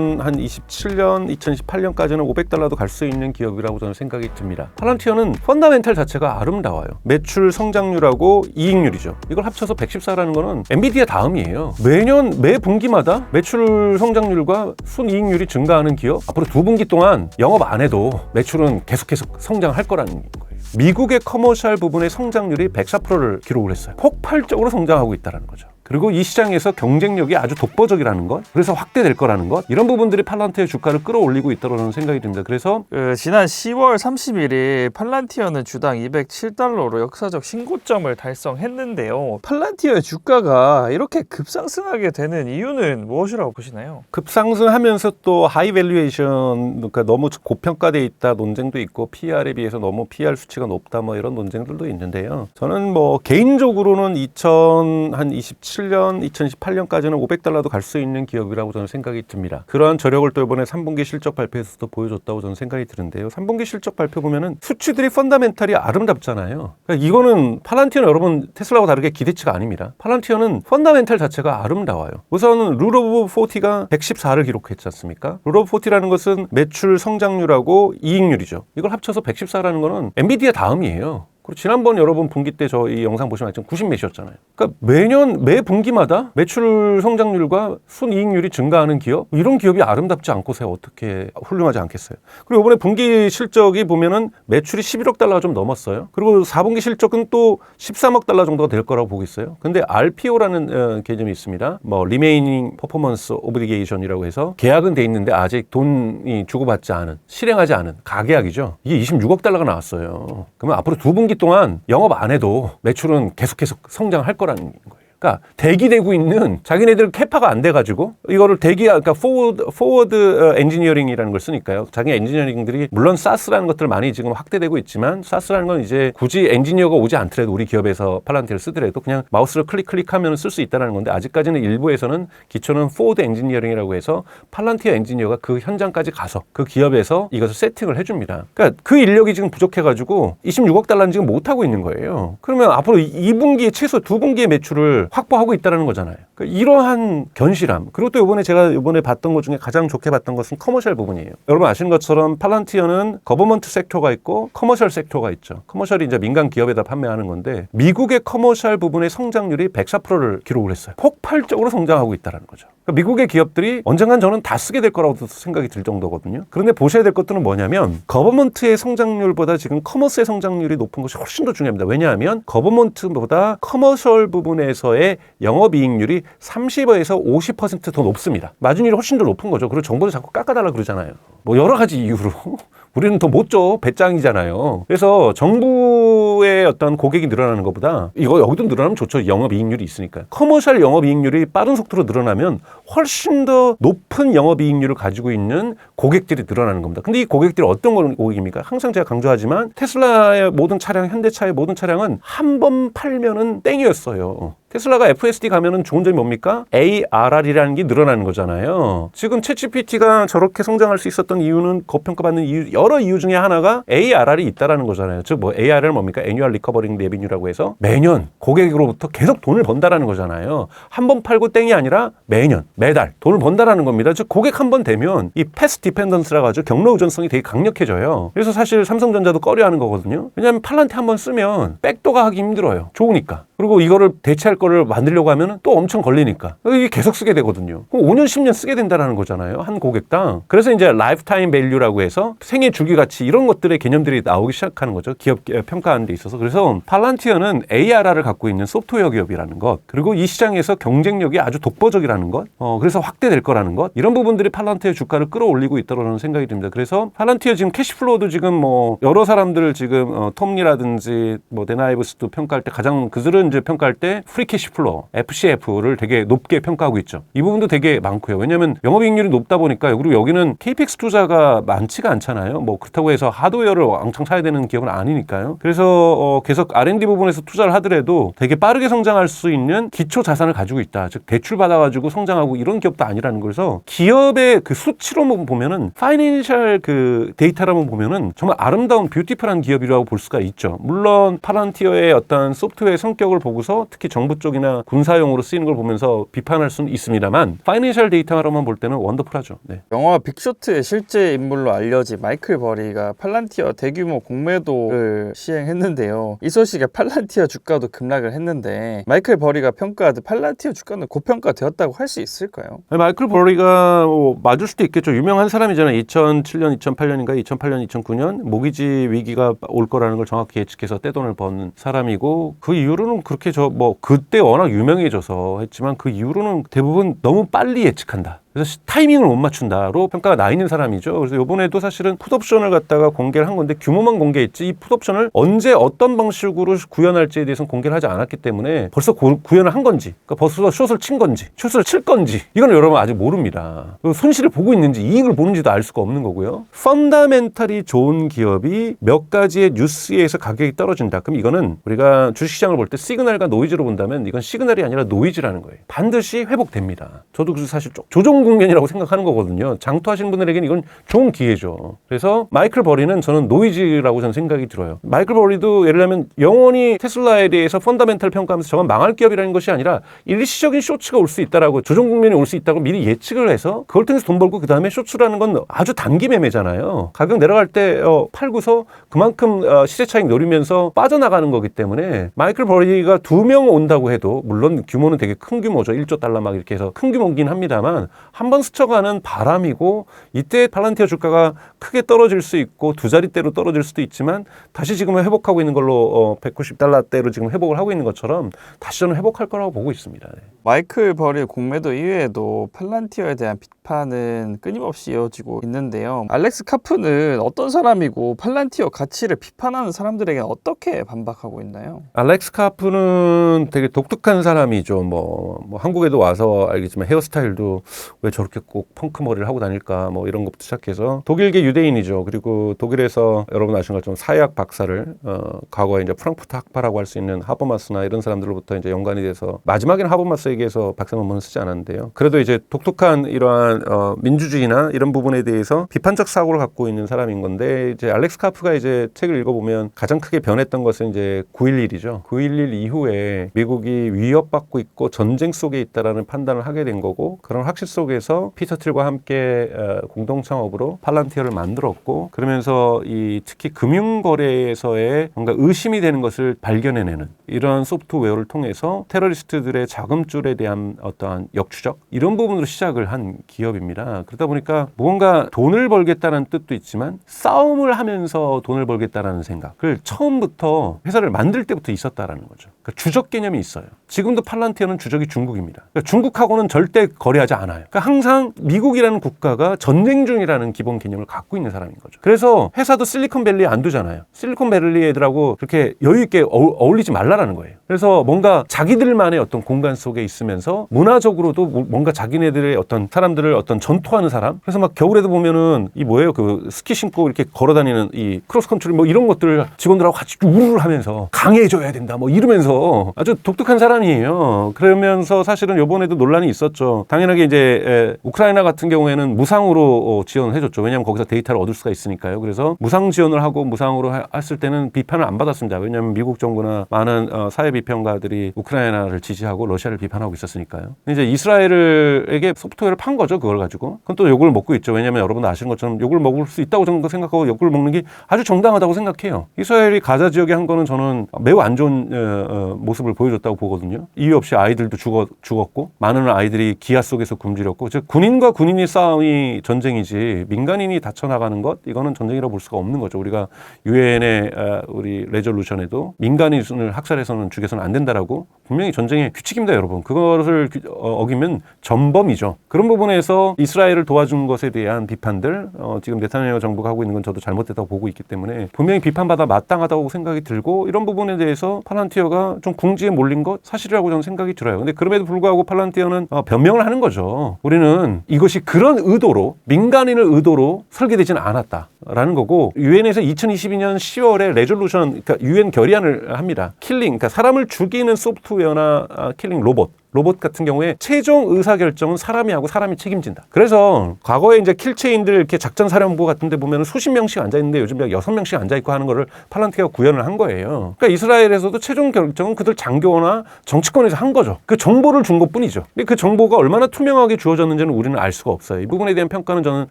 2027년, 2018년까지는 500달러도 갈 수 있는 기업이라고 저는 생각이 듭니다. 팔란티어는 펀다멘탈 자체가 아름다워요. 매출 성장률하고 이익률이죠. 이걸 합쳐서 114라는 거는 엔비디아 다음이에요. 매년 매 분기마다 매출 성장률과 순이익률이 증가하는 기업 앞으로 두 분기 동안 영업 안 해도 매출은 계속해서 성장할 거라는 거예요. 미국의 커머셜 부분의 성장률이 104%를 기록을 했어요. 폭발적으로 성장하고 있다는 거죠. 그리고 이 시장에서 경쟁력이 아주 독보적이라는 것, 그래서 확대될 거라는 것, 이런 부분들이 팔란티의 주가를 끌어올리고 있다는 생각이 듭니다. 그래서 그 지난 10월 31일 팔란티어는 주당 207달러로 역사적 신고점을 달성했는데요. 팔란티어의 주가가 이렇게 급상승하게 되는 이유는 무엇이라고 보시나요? 급상승하면서 또 하이 밸류에이션, 그러니까 너무 고평가돼 있다 논쟁도 있고 PR에 비해서 너무 PR 수치가 높다 뭐 이런 논쟁들도 있는데요. 저는 뭐 개인적으로는 2027 2017년, 2018년까지는 500달러도 갈 수 있는 기업이라고 저는 생각이 듭니다. 그러한 저력을 또 이번에 3분기 실적 발표에서도 보여줬다고 저는 생각이 드는데요. 3분기 실적 발표 보면은 수치들이 펀다멘탈이 아름답잖아요. 그러니까 이거는 팔란티어는 여러분 테슬라와 다르게 기대치가 아닙니다. 팔란티어는 펀다멘탈 자체가 아름다워요. 우선 룰 오브 40가 114를 기록했지 않습니까? 룰 오브 40라는 것은 매출 성장률하고 이익률이죠. 이걸 합쳐서 114라는 거는 엔비디아 다음이에요. 그리고 지난번 여러분 분기 때 저 이 영상 보시면 지금 90 몇이었잖아요. 그러니까 매년 매 분기마다 매출 성장률과 순이익률이 증가하는 기업 이런 기업이 아름답지 않고서 어떻게 훌륭하지 않겠어요. 그리고 이번에 분기 실적이 보면은 매출이 11억 달러가 좀 넘었어요. 그리고 4분기 실적은 또 13억 달러 정도가 될 거라고 보고 있어요. 근데 RPO라는 어, 개념이 있습니다. 뭐 Remaining Performance Obligation이라고 해서 계약은 돼 있는데 아직 돈이 주고받지 않은 실행하지 않은 가계약이죠. 이게 26억 달러가 나왔어요. 그러면 앞으로 두 분기 동안 영업 안 해도 매출은 계속해서 성장할 거라는 거예요. 그러니까 대기되고 있는 자기네들 캐파가 안 돼가지고 이거를 대기 그러니까 포워드 포워드 엔지니어링이라는 걸 쓰니까요. 자기 엔지니어링들이 물론 사스라는 것들 많이 지금 확대되고 있지만 사스라는 건 이제 굳이 엔지니어가 오지 않더라도 우리 기업에서 팔란티를 쓰더라도 그냥 마우스를 클릭 클릭하면 쓸 수 있다는 건데 아직까지는 일부에서는 기초는 포워드 엔지니어링이라고 해서 팔란티어 엔지니어가 그 현장까지 가서 그 기업에서 이것을 세팅을 해줍니다. 그러니까 그 인력이 지금 부족해가지고 26억 달러는 지금 못 하고 있는 거예요. 그러면 앞으로 2분기에 최소 2분기의 매출을 확보하고 있다는 거잖아요. 그러니까 이러한 견실함 그리고 또 이번에 제가 이번에 봤던 것 중에 가장 좋게 봤던 것은 커머셜 부분이에요. 여러분 아시는 것처럼 팔란티어는 거버먼트 섹터가 있고 커머셜 섹터가 있죠. 커머셜이 이제 민간 기업에다 판매하는 건데 미국의 커머셜 부분의 성장률이 104%를 기록을 했어요. 폭발적으로 성장하고 있다는 거죠. 그러니까 미국의 기업들이 언젠간 저는 다 쓰게 될 거라고 생각이 들 정도거든요. 그런데 보셔야 될 것들은 뭐냐면 거버먼트의 성장률보다 지금 커머스의 성장률이 높은 것이 훨씬 더 중요합니다. 왜냐하면 거버먼트보다 커머셜 부분에서의 영업이익률이 30에서 50%더 높습니다. 마진율이 훨씬 더 높은 거죠. 그리고 정부도 자꾸 깎아달라 그러잖아요. 뭐 여러 가지 이유로 우리는 더 못 줘. 배짱이잖아요. 그래서 정부의 어떤 고객이 늘어나는 것보다 이거 여기도 늘어나면 좋죠. 영업이익률이 있으니까. 커머셜 영업이익률이 빠른 속도로 늘어나면 훨씬 더 높은 영업이익률을 가지고 있는 고객들이 늘어나는 겁니다. 근데 이 고객들이 어떤 고객입니까? 항상 제가 강조하지만 테슬라의 모든 차량, 현대차의 모든 차량은 한 번 팔면은 땡이었어요. 테슬라가 FSD 가면은 좋은 점이 뭡니까? ARR이라는 게 늘어나는 거잖아요. 지금 챗GPT가 저렇게 성장할 수 있었던 이유는 고평가받는 이유, 여러 이유 중에 하나가 ARR이 있다라는 거잖아요. 즉 뭐 ARR은 뭡니까? Annual Recovering Revenue라고 해서 매년 고객으로부터 계속 돈을 번다라는 거잖아요. 한 번 팔고 땡이 아니라 매년, 매달 돈을 번다라는 겁니다. 즉 고객 한 번 되면 이 패스 디펜던스라 가지고 경로 의존성이 되게 강력해져요. 그래서 사실 삼성전자도 꺼려하는 거거든요. 왜냐하면 팔란테 한 번 쓰면 백도가 하기 힘들어요. 좋으니까. 그리고 이거를 대체할 거를 만들려고 하면 또 엄청 걸리니까 이게 계속 쓰게 되거든요. 5년 10년 쓰게 된다는 거잖아요. 한 고객당. 그래서 이제 라이프타임 밸류라고 해서 생애 주기 가치 이런 것들의 개념들이 나오기 시작하는 거죠. 기업 평가하는 데 있어서. 그래서 팔란티어는 ARR을 갖고 있는 소프트웨어 기업이라는 것. 그리고 이 시장에서 경쟁력이 아주 독보적이라는 것. 어, 그래서 확대될 거라는 것. 이런 부분들이 팔란티어 주가를 끌어올리고 있다고 생각이 듭니다. 그래서 팔란티어 지금 캐시플로우도 지금 뭐 여러 사람들 지금 어, 톰리라든지 뭐 데나이브스도 평가할 때 가장 그들은 이제 평가할 때 프리 캐시 플로 FCF를 되게 높게 평가하고 있죠. 이 부분도 되게 많고요. 왜냐하면 영업이익률이 높다 보니까 그리고 여기는 KPX 투자가 많지가 않잖아요. 뭐 그렇다고 해서 하드웨어를 왕창 사야 되는 기업은 아니니까요. 그래서 어 계속 R&D 부분에서 투자를 하더라도 되게 빠르게 성장할 수 있는 기초 자산을 가지고 있다. 즉 대출 받아가지고 성장하고 이런 기업도 아니라는 거라서 기업의 그 수치로 보면은 파이낸셜 그 데이터라고 보면은 정말 아름다운 뷰티풀한 기업이라고 볼 수가 있죠. 물론 파란티어의 어떤 소프트웨어 성격을 보고서 특히 정부 쪽이나 군사용으로 쓰이는 걸 보면서 비판할 수는 있습니다만 파이낸셜 데이터로만 볼 때는 원더풀하죠. 네. 영화 빅쇼트의 실제 인물로 알려진 마이클 버리가 팔란티어 대규모 공매도를 시행했는데요. 이 소식에 팔란티어 주가도 급락을 했는데 마이클 버리가 평가하듯 팔란티어 주가는 고평가되었다고 할 수 있을까요? 아니, 마이클 버리가 뭐 맞을 수도 있겠죠. 유명한 사람이잖아요. 2007년, 2008년인가 2008년, 2009년 모기지 위기가 올 거라는 걸 정확히 예측해서 떼돈을 번 사람이고 그 이후로는 그렇게 저 뭐 그때 워낙 유명해져서 했지만 그 이후로는 대부분 너무 빨리 예측한다. 그래서 시- 타이밍을 못 맞춘다로 평가가 나 있는 사람이죠. 그래서 이번에도 사실은 풋옵션을 갖다가 공개를 한 건데 규모만 공개했지 이 풋옵션을 언제 어떤 방식으로 구현할지에 대해서는 공개를 하지 않았기 때문에 벌써 고- 구현을 한 건지 그러니까 벌써 숏을 친 건지 숏을 칠 건지 이건 여러분 아직 모릅니다. 손실을 보고 있는지 이익을 보는지도 알 수가 없는 거고요. 펀다멘탈이 좋은 기업이 몇 가지의 뉴스에서 가격이 떨어진다. 그럼 이거는 우리가 주식시장을 볼 때 시그널과 노이즈로 본다면 이건 시그널이 아니라 노이즈라는 거예요. 반드시 회복됩니다. 저도 그래서 사실 조- 조정 국면이라고 생각하는 거거든요. 장투하시는 분들에게는 이건 좋은 기회죠. 그래서 마이클 버리는 저는 노이즈라고 저는 생각이 들어요. 마이클 버리도 예를 들면 영원히 테슬라에 대해서 펀더멘탈 평가하면서 저건 망할 기업이라는 것이 아니라 일시적인 쇼츠가 올 수 있다라고 조정 국면이 올 수 있다고 미리 예측을 해서 그걸 통해서 돈 벌고 그 다음에 쇼츠라는 건 아주 단기 매매잖아요. 가격 내려갈 때 어, 팔고서 그만큼 어, 시세 차익 노리면서 빠져나가는 거기 때문에 마이클 버리가 두 명 온다고 해도 물론 규모는 되게 큰 규모죠. 1조 달러 막 이렇게 해서 큰 규모긴 합니다만 한 번 스쳐가는 바람이고 이때 팔란티어 주가가 크게 떨어질 수 있고 두 자릿대로 떨어질 수도 있지만 다시 지금은 회복하고 있는 걸로 어, 190달러대로 지금 회복을 하고 있는 것처럼 다시 저는 회복할 거라고 보고 있습니다. 네. 마이클 버리 공매도 이외에도 팔란티어에 대한 비판은 끊임없이 이어지고 있는데요. 알렉스 카프는 어떤 사람이고 팔란티어 가치를 비판하는 사람들에게 어떻게 반박하고 있나요? 알렉스 카프는 되게 독특한 사람이죠. 뭐, 뭐 한국에도 와서 알겠지만 헤어스타일도 왜 저렇게 꼭 펑크 머리를 하고 다닐까 뭐 이런 것부터 시작해서 독일계 유대인이죠. 그리고 독일에서 여러분 아시는 것처럼 사회학 박사를 어, 과거에 이제 프랑크푸르트 학파라고 할 수 있는 하버마스나 이런 사람들로부터 이제 연관이 돼서 마지막에는 하버마스에게서 박사 논문을 쓰지 않았는데요. 그래도 이제 독특한 이러한 어, 민주주의나 이런 부분에 대해서 비판적 사고를 갖고 있는 사람인 건데 이제 알렉스 카프가 이제 책을 읽어보면 가장 크게 변했던 것은 이제 9.11이죠. 9.11 이후에 미국이 위협받고 있고 전쟁 속에 있다라는 판단을 하게 된 거고 그런 확실 속에 서 피터 틸과 함께 어, 공동 창업으로 팔란티어를 만들었고 그러면서 이 특히 금융 거래에서의 뭔가 의심이 되는 것을 발견해내는 이런 소프트웨어를 통해서 테러리스트들의 자금줄에 대한 어떠한 역추적 이런 부분으로 시작을 한 기업입니다. 그러다 보니까 뭔가 돈을 벌겠다는 뜻도 있지만 싸움을 하면서 돈을 벌겠다라는 생각을 처음부터 회사를 만들 때부터 있었다라는 거죠. 그러니까 주적 개념이 있어요. 지금도 팔란티어는 주적이 중국입니다. 그러니까 중국하고는 절대 거래하지 않아요. 그러니까 항상 미국이라는 국가가 전쟁 중이라는 기본 개념을 갖고 있는 사람인 거죠. 그래서 회사도 실리콘밸리에 안 두잖아요. 실리콘밸리 애들하고 그렇게 여유 있게 어울- 어울리지 말라라는 거예요. 그래서 뭔가 자기들만의 어떤 공간 속에 있으면서 문화적으로도 뭐- 뭔가 자기네들의 어떤 사람들을 어떤 전투하는 사람. 그래서 막 겨울에도 보면은 이 뭐예요? 그 스키 신고 이렇게 걸어 다니는 이 크로스 컨트리 뭐 이런 것들 직원들하고 같이 우르르 하면서 강해져야 된다 뭐 이러면서 아주 독특한 사람이에요. 그러면서 사실은 요번에도 논란이 있었죠. 당연하게 이제 에, 우크라이나 같은 경우에는 무상으로 어, 지원을 해줬죠. 왜냐하면 거기서 데이터를 얻을 수가 있으니까요. 그래서 무상 지원을 하고 무상으로 하- 했을 때는 비판을 안 받았습니다. 왜냐하면 미국 정부나 많은 어, 사회 비평가들이 우크라이나를 지지하고 러시아를 비판하고 있었으니까요. 이제 이스라엘에게 소프트웨어를 판 거죠. 그걸 가지고. 그건 또 욕을 먹고 있죠. 왜냐하면 여러분 아시는 것처럼 욕을 먹을 수 있다고 저는 생각하고 욕을 먹는 게 아주 정당하다고 생각해요. 이스라엘이 가자 지역에 한 거는 저는 매우 안 좋은 어, 어, 모습을 보여줬다고 보거든요. 이유 없이 아이들도 죽어, 죽었고 많은 아이들이 기아 속에서 굶주렸고 즉 군인과 군인의 싸움이 전쟁이지 민간인이 다쳐 나가는 것 이거는 전쟁이라고 볼 수가 없는 거죠. 우리가 유엔의 어, 우리 레졸루션에도 민간인을 학살해서는 죽여서는 안 된다라고 분명히 전쟁의 규칙입니다, 여러분. 그것을 규- 어, 어기면 전범이죠. 그런 부분에서 이스라엘을 도와준 것에 대한 비판들 어, 지금 네타냐후 정부가 하고 있는 건 저도 잘못됐다고 보고 있기 때문에 분명히 비판받아 마땅하다고 생각이 들고 이런 부분에 대해서 팔란티어가 좀 궁지에 몰린 것 사실이라고 저는 생각이 들어요. 근데 그럼에도 불구하고 팔란티어는 어, 변명을 하는 거죠. 우리는 이것이 그런 의도로 민간인을 의도로 설계되지는 않았다라는 거고 유엔에서 2022년 10월에 레졸루션 그러니까 유엔 결의안을 합니다. 킬링 그러니까 사람을 죽이는 소프트웨어나 아, 킬링 로봇 로봇 같은 경우에 최종 의사 결정은 사람이 하고 사람이 책임진다. 그래서 과거에 이제 킬체인들 이렇게 작전 사령부 같은 데 보면 수십 명씩 앉아 있는데 요즘 약 여섯 명씩 앉아 있고 하는 거를 팔란티가 구현을 한 거예요. 그러니까 이스라엘에서도 최종 결정은 그들 장교나 정치권에서 한 거죠. 그 정보를 준 것뿐이죠. 근데 그 정보가 얼마나 투명하게 주어졌는지는 우리는 알 수가 없어요. 이 부분에 대한 평가는 저는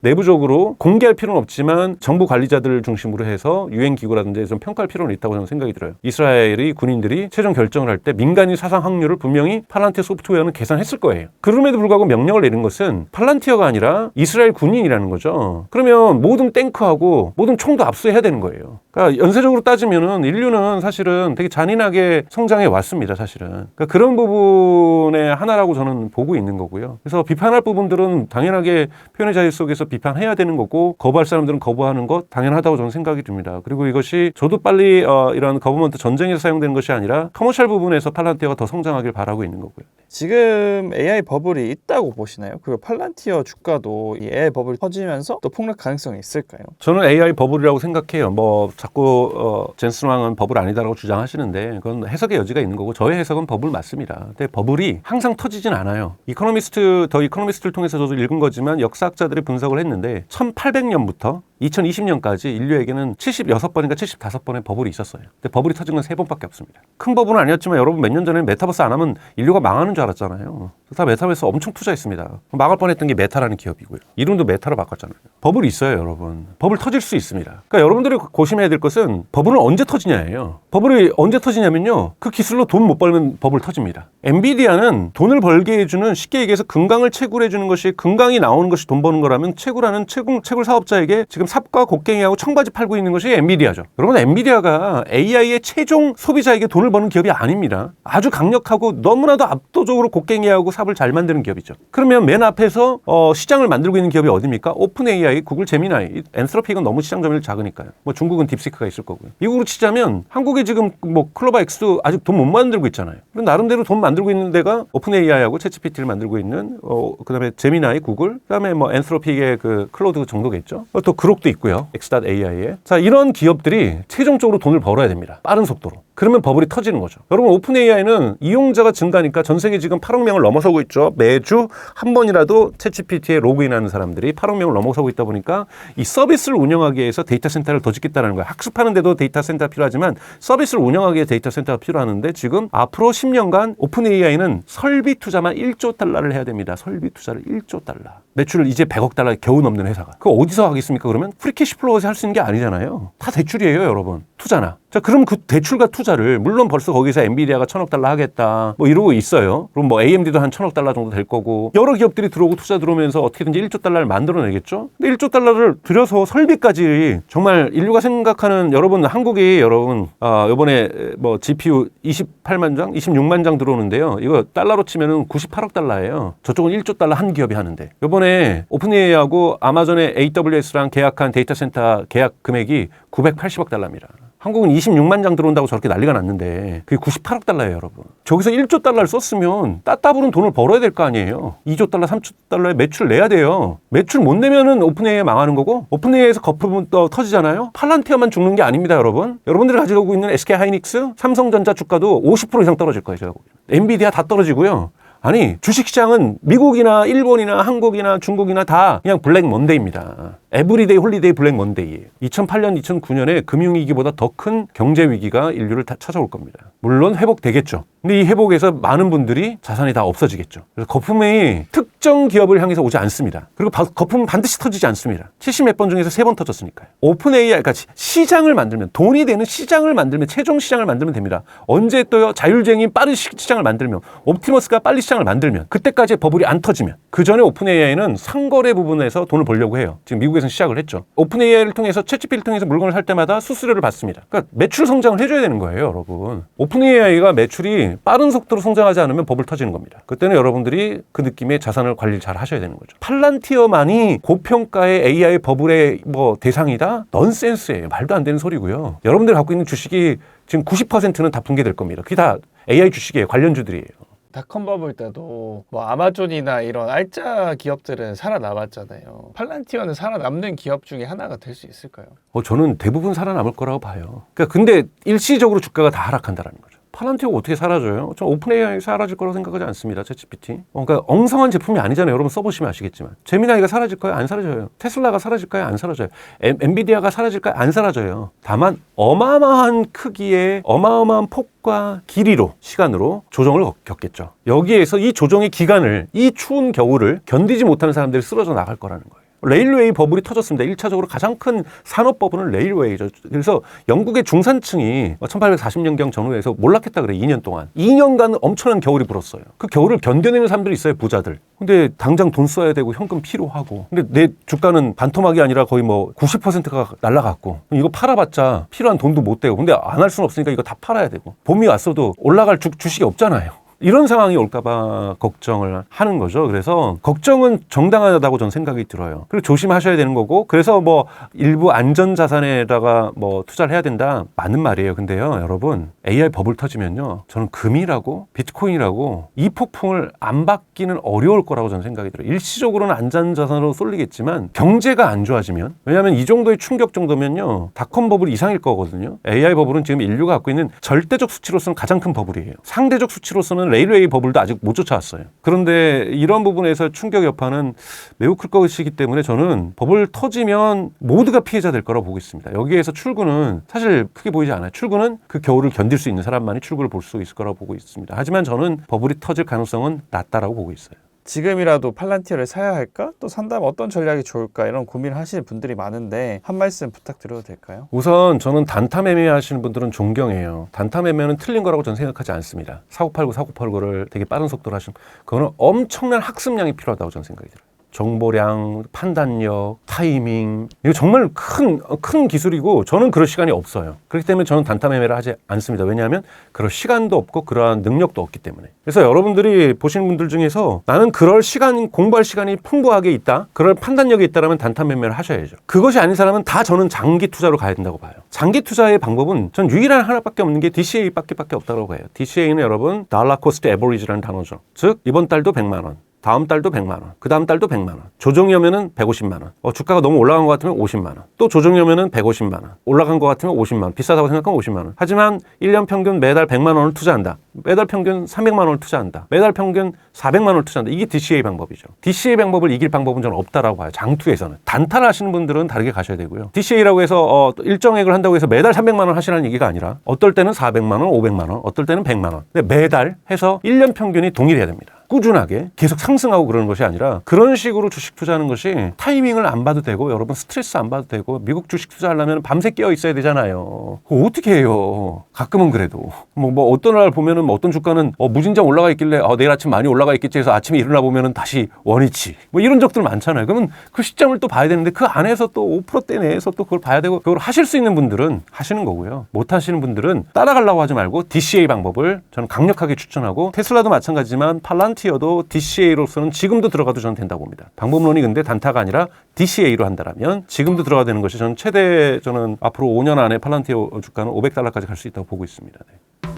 내부적으로 공개할 필요는 없지만 정부 관리자들을 중심으로 해서 유엔 기구라든지 좀 평가할 필요는 있다고 저는 생각이 들어요. 이스라엘의 군인들이 최종 결정을 할 때 민간인 사상 확률을 분명히 팔란티어 소프트웨어는 계산했을 거예요. 그럼에도 불구하고 명령을 내린 것은 팔란티어가 아니라 이스라엘 군인이라는 거죠. 그러면 모든 탱크하고 모든 총도 압수해야 되는 거예요. 그러니까 연쇄적으로 따지면은 인류는 사실은 되게 잔인하게 성장해 왔습니다. 사실은 그러니까 그런 부분의 하나라고 저는 보고 있는 거고요. 그래서 비판할 부분들은 당연하게 표현의 자유 속에서 비판해야 되는 거고 거부할 사람들은 거부하는 것 당연하다고 저는 생각이 듭니다. 그리고 이것이 저도 빨리 어, 이런 거부먼트 전쟁에서 사용되는 것이 아니라 커머셜 부분에서 팔란티어가 더 성장하길 바라고 있는 거고요. 지금 AI 버블이 있다고 보시나요? 그리고 팔란티어 주가도 이 AI 버블이 터지면서 또 폭락 가능성이 있을까요? 저는 AI 버블이라고 생각해요. 뭐 자꾸 어, 젠슨 왕은 버블 아니다라고 주장하시는데 그건 해석의 여지가 있는 거고 저의 해석은 버블 맞습니다. 근데 버블이 항상 터지진 않아요. 이코노미스트 더 이코노미스트를 통해서 저도 읽은 거지만 역사학자들이 분석을 했는데 1800년부터 2020년까지 인류에게는 76번인가 75번의 버블이 있었어요. 근데 버블이 터진 건 3번밖에 없습니다. 큰 버블은 아니었지만 여러분 몇 년 전에 메타버스 안 하면 인류가 망하는 줄 알았잖아요. 다 메타버스 엄청 투자했습니다. 망할 뻔했던 게 메타라는 기업이고요. 이름도 메타로 바꿨잖아요. 버블이 있어요, 여러분. 버블 터질 수 있습니다. 그러니까 여러분들이 고심해야 될 것은 버블은 언제 터지냐예요. 버블이 언제 터지냐면요. 그 기술로 돈 못 벌면 버블 터집니다. 엔비디아는 돈을 벌게 해주는 쉽게 얘기해서 금강을 채굴해주는 것이 금강이 나오는 것이 돈 버는 거라면 채굴하는 채굴, 채굴 사업자에게 지금 삽과 곡괭이하고 청바지 팔고 있는 것이 엔비디아죠. 여러분 엔비디아가 AI의 최종 소비자에게 돈을 버는 기업이 아닙니다. 아주 강력하고 너무나도 압도적으로 곡괭이하고 삽을 잘 만드는 기업이죠. 그러면 맨 앞에서 어, 시장을 만들고 있는 기업이 어디입니까? 오픈 AI, 구글 제미나이, 엔스로피가 너무 시장 점유율 작으니까요. 뭐 중국은 딥시크가 있을 거고요. 미국으로 치자면 한국에 지금 뭐 클로바 X도 아직 돈 못 만들고 있잖아요. 그럼 나름대로 돈 만들고 있는 데가 오픈 AI하고 챗GPT를 만들고 있는 어, 그다음에 제미나이, 구글, 그다음에 뭐 엔스로피의 그 클로드 정도겠죠. 어, 또그 록도 있고요. X.AI에. 자, 이런 기업들이 최종적으로 돈을 벌어야 됩니다. 빠른 속도로. 그러면 버블이 터지는 거죠. 여러분 오픈 AI는 이용자가 증가하니까 전 세계 지금 8억 명을 넘어서고 있죠. 매주 한 번이라도 챗GPT에 로그인하는 사람들이 8억 명을 넘어서고 있다 보니까 이 서비스를 운영하기 위해서 데이터 센터를 더 짓겠다는 거예요. 학습하는데도 데이터 센터가 필요하지만 서비스를 운영하기 위해 데이터 센터가 필요하는데 지금 앞으로 10년간 오픈 AI는 설비 투자만 1조 달러를 해야 됩니다. 설비 투자를 1조 달러. 매출을 이제 100억 달러 겨우 넘는 회사가. 그거 어디서 하겠습니까? 그러면 프리캐시 플로우에서 할 수 있는 게 아니잖아요. 다 대출이에요, 여러분. 투자나. 자, 그럼 그 대출과 투자를 물론 벌써 거기서 엔비디아가 천억 달러 하겠다. 뭐 이러고 있어요. 그럼 뭐 AMD도 한 천억 달러 정도 될 거고 여러 기업들이 들어오고 투자 들어오면서 어떻게든지 1조 달러를 만들어내겠죠. 근데 1조 달러를 들여서 설비까지 정말 인류가 생각하는 여러분 한국이 여러분 아, 요번에 뭐 GPU 28만 장, 26만 장 들어오는데요. 이거 달러로 치면은 98억 달러예요. 저쪽은 1조 달러 한 기업이 하는데. 요번에 오픈AI하고 아마존의 AWS랑 계약한 데이터 센터 계약 금액이 980억 달러입니다. 한국은 26만 장 들어온다고 저렇게 난리가 났는데 그게 98억 달러예요, 여러분. 저기서 1조 달러를 썼으면 따따블은 돈을 벌어야 될 거 아니에요. 2조 달러, 3조 달러의 매출을 내야 돼요. 매출 못 내면은 오픈AI 망하는 거고 오픈AI에서 거품은 또 터지잖아요. 팔란티어만 죽는 게 아닙니다, 여러분. 여러분들이 가지고 있는 SK 하이닉스, 삼성전자 주가도 50% 이상 떨어질 거예요, 제가 보기에는. 엔비디아 다 떨어지고요. 아니 주식시장은 미국이나 일본이나 한국이나 중국이나 다 그냥 블랙 먼데이입니다. 에브리데이 홀리데이 블랙 먼데이예요. 2008년, 2009년에 금융위기보다 더 큰 경제위기가 인류를 다 찾아올 겁니다. 물론 회복되겠죠. 근데 이 회복에서 많은 분들이 자산이 다 없어지겠죠. 그래서 거품이 특정 기업을 향해서 오지 않습니다. 그리고 바- 거품은 반드시 터지지 않습니다. 70 몇 번 중에서 세 번 터졌으니까요. 오픈 AI, 그러니까 시- 시장을 만들면, 돈이 되는 시장을 만들면, 최종 시장을 만들면 됩니다. 언제 또요, 자율주행이 빠른 시- 시장을 만들면, 옵티머스가 빨리 시장을 만들면, 그때까지 버블이 안 터지면, 그 전에 오픈 AI는 상거래 부분에서 돈을 벌려고 해요. 지금 미국에 서는 시작을 했죠. 오픈 AI를 통해서, 채찌피를 통해서 물건을 살 때마다 수수료를 받습니다. 그러니까 매출 성장을 해줘야 되는 거예요, 여러분. 오픈 AI가 매출이 빠른 속도로 성장하지 않으면 버블 터지는 겁니다. 그때는 여러분들이 그 느낌의 자산을 관리를 잘 하셔야 되는 거죠. 팔란티어만이 고평가의 AI 버블의 뭐 대상이다? 넌센스예요. 말도 안 되는 소리고요. 여러분들이 갖고 있는 주식이 지금 90%는 다 붕괴될 겁니다. 그게 다 AI 주식이에요. 관련주들이에요. 닷컴 버블 때도 뭐 아마존이나 이런 알짜 기업들은 살아남았잖아요. 팔란티어는 살아남는 기업 중에 하나가 될 수 있을까요? 어, 저는 대부분 살아남을 거라고 봐요. 그러니까 근데 일시적으로 주가가 다 하락한다라는 거죠. 팔란티오가 어떻게 사라져요? 전 오픈 AI 사라질 거라고 생각하지 않습니다. 챗GPT. 어, 그러니까 엉성한 제품이 아니잖아요. 여러분 써보시면 아시겠지만. 제미나이가 사라질까요? 안 사라져요. 테슬라가 사라질까요? 안 사라져요. 엠, 엔비디아가 사라질까요? 안 사라져요. 다만 어마어마한 크기의 어마어마한 폭과 길이로 시간으로 조정을 겪- 겪겠죠. 여기에서 이 조정의 기간을 이 추운 겨울을 견디지 못하는 사람들이 쓰러져 나갈 거라는 거예요. 레일웨이 버블이 터졌습니다. 1차적으로 가장 큰 산업 버블은 레일웨이죠. 그래서 영국의 중산층이 1840년경 전후에서 몰락했다 그래 2년 동안. 2년간 엄청난 겨울이 불었어요. 그 겨울을 견뎌내는 사람들이 있어요. 부자들. 근데 당장 돈 써야 되고 현금 필요하고. 근데 내 주가는 반토막이 아니라 거의 뭐 90%가 날라갔고. 이거 팔아봤자 필요한 돈도 못 되고. 근데 안 할 수는 없으니까 이거 다 팔아야 되고. 봄이 왔어도 올라갈 주, 주식이 없잖아요. 이런 상황이 올까봐 걱정을 하는 거죠. 그래서 걱정은 정당하다고 저는 생각이 들어요. 그리고 조심하셔야 되는 거고, 그래서 뭐 일부 안전 자산에다가 뭐 투자를 해야 된다. 맞는 말이에요. 근데요, 여러분, AI 버블 터지면요, 저는 금이라고 비트코인이라고 이 폭풍을 안 받기는 어려울 거라고 저는 생각이 들어요. 일시적으로는 안전 자산으로 쏠리겠지만 경제가 안 좋아지면, 왜냐하면 이 정도의 충격 정도면요, 닷컴 버블 이상일 거거든요. AI 버블은 지금 인류가 갖고 있는 절대적 수치로서는 가장 큰 버블이에요. 상대적 수치로서는 레일웨이 버블도 아직 못 쫓아왔어요. 그런데 이런 부분에서 충격 여파는 매우 클 것이기 때문에 저는 버블 터지면 모두가 피해자 될 거라고 보고 있습니다. 여기에서 출구는 사실 크게 보이지 않아요. 출구는 그 겨울을 견딜 수 있는 사람만이 출구를 볼 수 있을 거라고 보고 있습니다. 하지만 저는 버블이 터질 가능성은 낮다라고 보고 있어요. 지금이라도 팔란티어를 사야 할까? 또 산다면 어떤 전략이 좋을까? 이런 고민을 하시는 분들이 많은데 한 말씀 부탁드려도 될까요? 우선 저는 단타 매매 하시는 분들은 존경해요. 단타 매매는 틀린 거라고 저는 생각하지 않습니다. 사고 팔고 사고 팔고를 되게 빠른 속도로 하시는 그거는 엄청난 학습량이 필요하다고 저는 생각이 들어요. 정보량, 판단력, 타이밍 이거 정말 큰, 큰 기술이고 저는 그럴 시간이 없어요. 그렇기 때문에 저는 단타 매매를 하지 않습니다. 왜냐하면 그럴 시간도 없고 그러한 능력도 없기 때문에. 그래서 여러분들이 보시는 분들 중에서 나는 그럴 시간, 공부할 시간이 풍부하게 있다, 그럴 판단력이 있다라면 단타 매매를 하셔야죠. 그것이 아닌 사람은 다 저는 장기 투자로 가야 된다고 봐요. 장기 투자의 방법은 전 유일한 하나밖에 없는 게 DCA밖에 밖에 없다고 봐요. DCA는 여러분 달러 코스트 에버리지라는 단어죠. 즉 이번 달도 100만 원. 다음 달도 100만 원, 그 다음 달도 100만 원. 조정이 오면은 150만 원. 어, 주가가 너무 올라간 것 같으면 50만 원. 또 조정이 오면은 150만 원. 올라간 것 같으면 50만 원. 비싸다고 생각하면 50만 원. 하지만 1년 평균 매달 100만 원을 투자한다. 매달 평균 300만 원을 투자한다. 매달 평균 400만 원을 투자한다. 이게 DCA 방법이죠. DCA 방법을 이길 방법은 저는 없다라고 봐요. 장투에서는. 단타를 하시는 분들은 다르게 가셔야 되고요. DCA라고 해서 어, 또 일정액을 한다고 해서 매달 300만 원 하시라는 얘기가 아니라 어떨 때는 400만 원, 500만 원, 어떨 때는 100만 원. 근데 매달 해서 1년 평균이 동일해야 됩니다. 꾸준하게 계속 상승하고 그러는 것이 아니라 그런 식으로 주식 투자하는 것이 타이밍을 안 봐도 되고 여러분 스트레스 안 봐도 되고 미국 주식 투자하려면 밤새 깨어 있어야 되잖아요. 어떻게 해요? 가끔은 그래도 뭐, 뭐 어떤 날 보면은 뭐 어떤 주가는 어, 무진장 올라가 있길래 어, 내일 아침 많이 올라가 있겠지 해서 아침에 일어나 보면은 다시 원위치 뭐 이런 적들 많잖아요. 그러면 그 시점을 또 봐야 되는데 그 안에서 또 5%대 내에서 또 그걸 봐야 되고 그걸 하실 수 있는 분들은 하시는 거고요. 못 하시는 분들은 따라가려고 하지 말고 DCA 방법을 저는 강력하게 추천하고 테슬라도 마찬가지지만 팔란 티어도 DCA로서는 지금도 들어가도 저는 된다고 봅니다. 방법론이 근데 단타가 아니라 DCA로 한다라면 지금도 들어가 되는 것이 저는 최대 저는 앞으로 5년 안에 팔란티어 주가는 500달러까지 갈 수 있다고 보고 있습니다. 네.